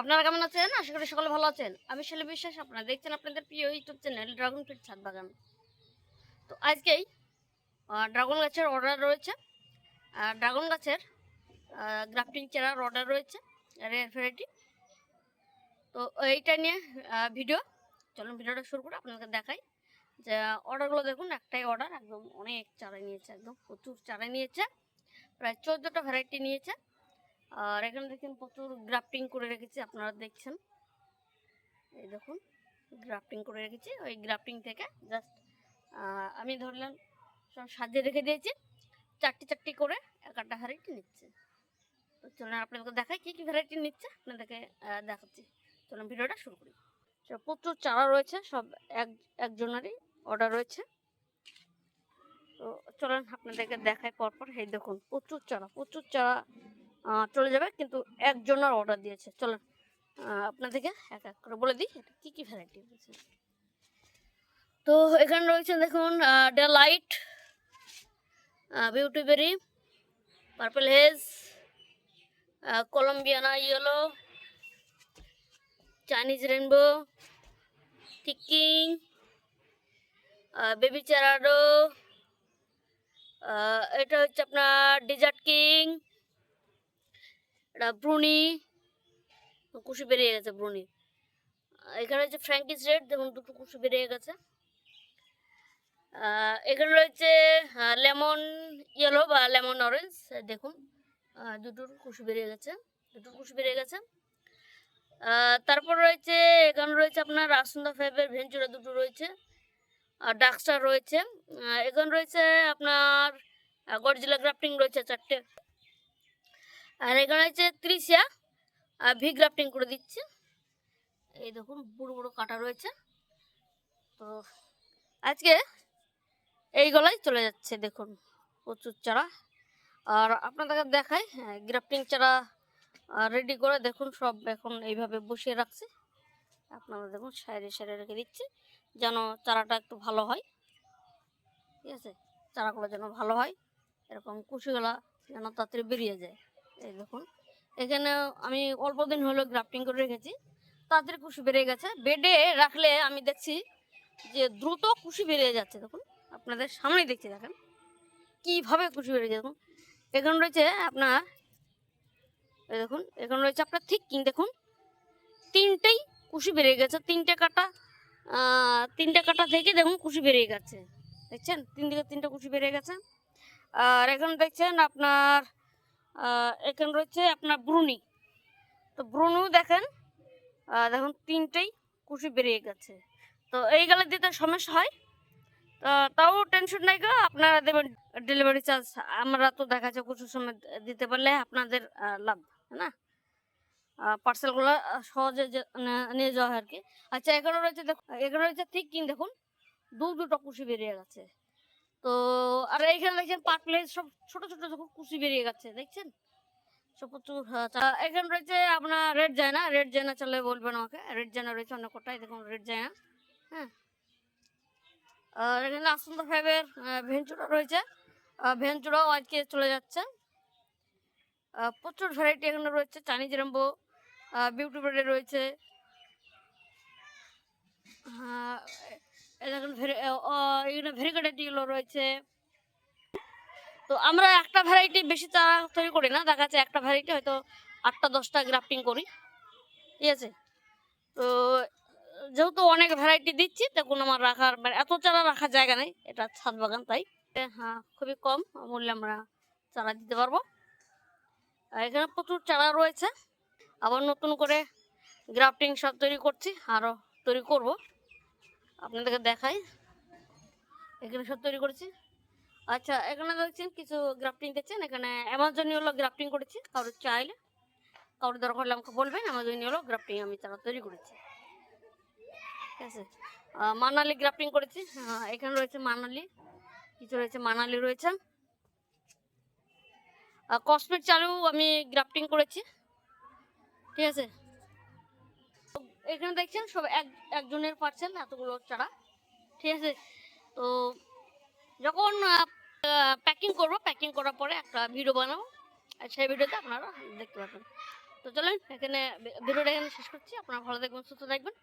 আপনারা কেমন আছেন? আশা করি সকলে ভালো আছেন। আমি শেলে বিশ্বাস, আপনারা দেখছেন আপনাদের প্রিয় ইউটিউব চ্যানেল ড্রাগন ফ্রুট ছাদ বাগান। তো আজকেই ড্রাগন গাছের অর্ডার রয়েছে। ড্রাগন গাছের গ্রাফটিং চারার অর্ডার রয়েছে রেয়ার ভ্যারাইটি তো এইটা নিয়ে ভিডিও চলুন ভিডিওটা শুরু করে আপনাদের দেখাই। যে অর্ডারগুলো দেখুন, একটাই অর্ডার একদম অনেক চারা নিয়েছে, একদম প্রচুর চারা নিয়েছে। প্রায় চোদ্দোটা ভ্যারাইটি নিয়েছে। আর এখানে দেখেন প্রচুর গ্রাফটিং করে রেখেছি, আপনারা দেখছেন। এই দেখুন, গ্রাফটিং করে রেখেছি, ওই গ্রাফটিং থেকে জাস্ট আমি ধরলাম সব সাজিয়ে রেখে দিয়েছি, চারটি চারটি করে এক একটা ভ্যারাইটি নিচ্ছে। তো চলুন আপনাদেরকে দেখাই কী কী ভ্যারাইটি নিচ্ছে, আপনাদেরকে দেখাচ্ছি। চলুন ভিডিওটা শুরু করি। প্রচুর চারা রয়েছে, সব এক, একজনেরই অর্ডার রয়েছে। তো চলুন আপনাদেরকে দেখাই পরপর, এই দেখুন, প্রচুর চারা প্রচুর চারা চলে যাবে কিন্তু একজনের অর্ডার দিয়েছে। আহ, আপনাদেরকে এক এক করে বলে দিই কী কী ভ্যারাইটি রয়েছে তো এখানে রয়েছে দেখুন daylight beauty berry purple haze Colombiana yellow Chinese rainbow ticking baby চারাডো এটা হচ্ছে আপনার ডিজার্ট ব্রুনি, কুশি বেরিয়ে গেছে ব্রুনি। এখানে হচ্ছে ফ্র্যাঙ্কিস রেড দেখুন দুটো কুশি বেরিয়ে গেছে। এখানে রয়েছে লেমন ইয়েলো বা লেমন অরেঞ্জ দেখুন। দুটোর কুশি বেরিয়ে গেছে দুটোর কুশি বেরিয়ে গেছে। তারপর রয়েছে, এখানে রয়েছে আপনার আসন্দা ফাইভের ভেঞ্চুরা দুটো রয়েছে। আর ডাকস্টার রয়েছে। এখানে রয়েছে আপনার গরজিলা গ্রাফটিং রয়েছে চারটে। আর এখানে হচ্ছে ত্রিশিয়া আর ভি গ্রাফটিং করে দিচ্ছে। এই দেখুন, বড় বড় কাটা রয়েছে। তো আজকে এই গলায় চলে যাচ্ছে, দেখুন, প্রচুর চারা। আর আপনাদেরকে দেখাই গ্রাফটিং চারা রেডি করে দেখুন, সব এখন এইভাবে বসিয়ে রাখছে। আপনারা দেখুন, সাইডে সাইডে রেখে দিচ্ছে, যেন চারাটা একটু ভালো হয়। ঠিক আছে? চারাগুলো যেন ভালো হয়, এরকম কুশিগুলা যেন তাড়াতাড়ি বেরিয়ে যায়। এই দেখুন। এখানে আমি অল্প দিন হলো গ্রাফটিং করে রেখেছি। তাড়াতাড়ি কুশি বেরিয়ে গেছে। বেডে রাখলে আমি দেখছি যে দ্রুত কুশি বেরিয়ে যাচ্ছে, দেখুন। আপনাদের সামনেই দেখছি, দেখেন। কীভাবে কুশি বেরিয়ে দেখুন। এখানে রয়েছে আপনার দেখুন, এখানে রয়েছে আপনার ঠিক কিং দেখুন। তিনটেই কুশি বেরিয়ে গেছে। তিনটে কাটা তিনটে কাটা থেকে, দেখুন, কুশি বেরিয়ে গেছে। দেখছেন? তিন দিকে তিনটে কুশি বেরিয়ে গেছে। আর এখন দেখছেন আপনার এখানে রয়েছে আপনার ব্রুনি। তো ব্রুনু দেখেন দেখুন তিনটেই কুশি বেরিয়ে গেছে। তো এই গেলে দিতে সমস্যা হয়। তাও টেনশন নাই গো, আপনারা দেবেন ডেলিভারি চার্জ আমরা তো দেখা যাচ্ছে কিছু সময় দিতে পারলে আপনাদের লাভ না? পার্সেলগুলো সহজে নিয়ে যাওয়া হয় আর কি। আচ্ছা এখানে রয়েছে, দেখুন, এখানে রয়েছে ঠিক কিন দেখুন দু দুটো কুশি বেরিয়ে গেছে। তো আর এইখানে দেখছেন প্লেস সব ছোট ছোট যখন কুশি বেরিয়ে গেছে, দেখছেন? সব প্রচুর চা- এখানে রয়েছে আপনার রেড যায় না রেড যায় না চলে বলবেন আমাকে। রেড যায় না রয়েছে অনেক কোটাই, দেখুন রেড যায় না হ্যাঁ। আর এখানে আসন্ত ফাইভের ভেঞ্চুরা রয়েছে। ভেঞ্চুরাও আজকে চলে যাচ্ছে। প্রচুর ভ্যারাইটি এখানে রয়েছে, চাইনিজ রেম্বো বিউটি ব্রেডে রয়েছে। এখানে ভেরিকেটেটিগুলো রয়েছে। তো আমরা একটা ভ্যারাইটি বেশি চারা তৈরি করি না, দেখা যাচ্ছে একটা ভ্যারাইটি হয়তো আটটা, দশটা গ্রাফটিং করি। ঠিক আছে? তো যেহেতু অনেক ভ্যারাইটি দিচ্ছি, তখন আমার রাখার মানে এত চারা রাখার জায়গা নেই, এটা ছাদ বাগান তাই। হ্যাঁ খুবই কম মূল্যে আমরা চারা দিতে পারব। এখানে প্রচুর চারা রয়েছে। আবার নতুন করে গ্রাফটিং সব তৈরি করছি আরও তৈরি করব। আপনাদেরকে দেখাই। এখানে সব তৈরি করেছি। আচ্ছা এখানে দেখছেন কিছু গ্রাফটিং দেখছেন এখানে অ্যামাজনই হলো গ্রাফটিং করেছি, কারোর চাইলে। কারোর দরকার হলে আমাকে বলবেন অ্যামাজনই হলো গ্রাফটিং আমি তারা তৈরি করেছি। ঠিক আছে? মানালি গ্রাফটিং করেছি। এখানে রয়েছে মানালি, কিছু রয়েছে মানালি রয়েছে। কসমেট চালু আমি গ্রাফটিং করেছি। ঠিক আছে? এখানে দেখছেন সব এক, একজনের পার্সেল এতগুলো চারা। ঠিক আছে? তো যখন প্যাকিং করব প্যাকিং করার পরে একটা ভিডিও বানাবো। আর সেই ভিডিওতে আপনারা দেখতে পাবেন তো চলেন, এখানে ভিডিওটা এখানে শেষ করছি। আপনারা ভালো দেখবেন সুস্থ থাকবেন।